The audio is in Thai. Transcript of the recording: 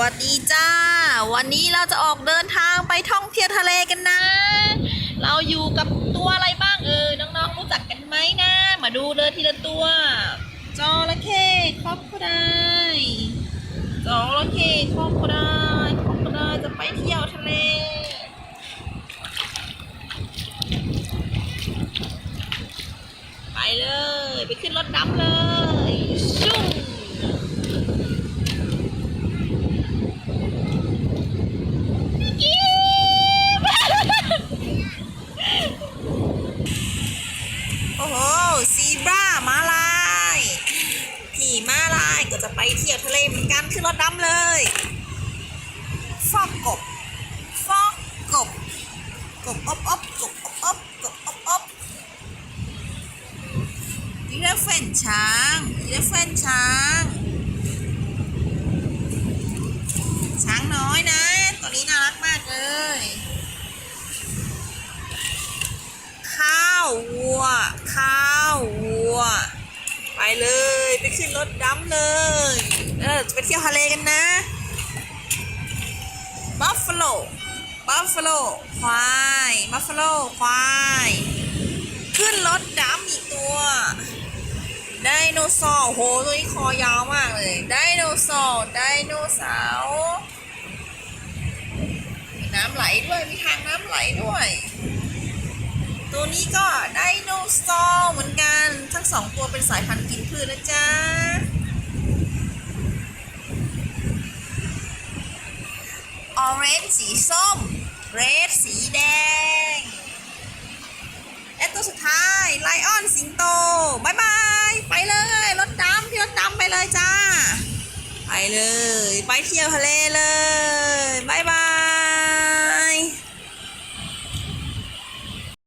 วัสดีจ้า วันนี้เราจะออกเดินทางไปท่องเที่ยวทะเลกันนะ เราอยู่กับตัวอะไรบ้างเออน้องๆรู้จักกันไหมนะ มาดูเลยทีละตัว จระเข้ครอบก็ได้จระเข้ครอบก็ได้ครอบก็ได้จะไปเที่ยวทะเลไปเลย ไปขึ้นรถดำเลย ชุ่ม โอ้โห ซีบรามาลายผีมาลายก็จะไปเที่ยวทะเลเหมือนกันขึ้นรถดำเลย ฟอกกบ ฟอกกบ กบอบอบกบอบอบกบอบอบอีเลฟเฟนช้างอีเลฟเฟนช้าง ช้างน้อยนะ ตัวนี้น่ารักมากเลย ข้าววัว ข้าววัว ไป เลยไปขึ้นรถดำเลยแล้วเราจะไปเที่ยวทะเลกันนะบัฟฟาโลบัฟฟาโลควายบัฟฟาโลควายขึ้นรถดำอีกตัวไดโนเสาร์โหตัวนี้คอยาวมากเลยไดโนเสาร์ไดโนเสาร์มีน้ำไหลด้วยมีทางน้ำไหลด้วย ตัวนี้ก็ไดโนเสาร์เหมือนกันทั้งสองตัวเป็นสายพันธุ์ กินพืชนะจ๊ะออเรนจ์สีส้มเรดสีแดง และตัวสุดท้ายไลออนสิงโตบายบาย ไปเลยรถดำพี่รถดำไปเลยจ้า ไปเลย ไปเที่ยวทะเลเลยบายบาย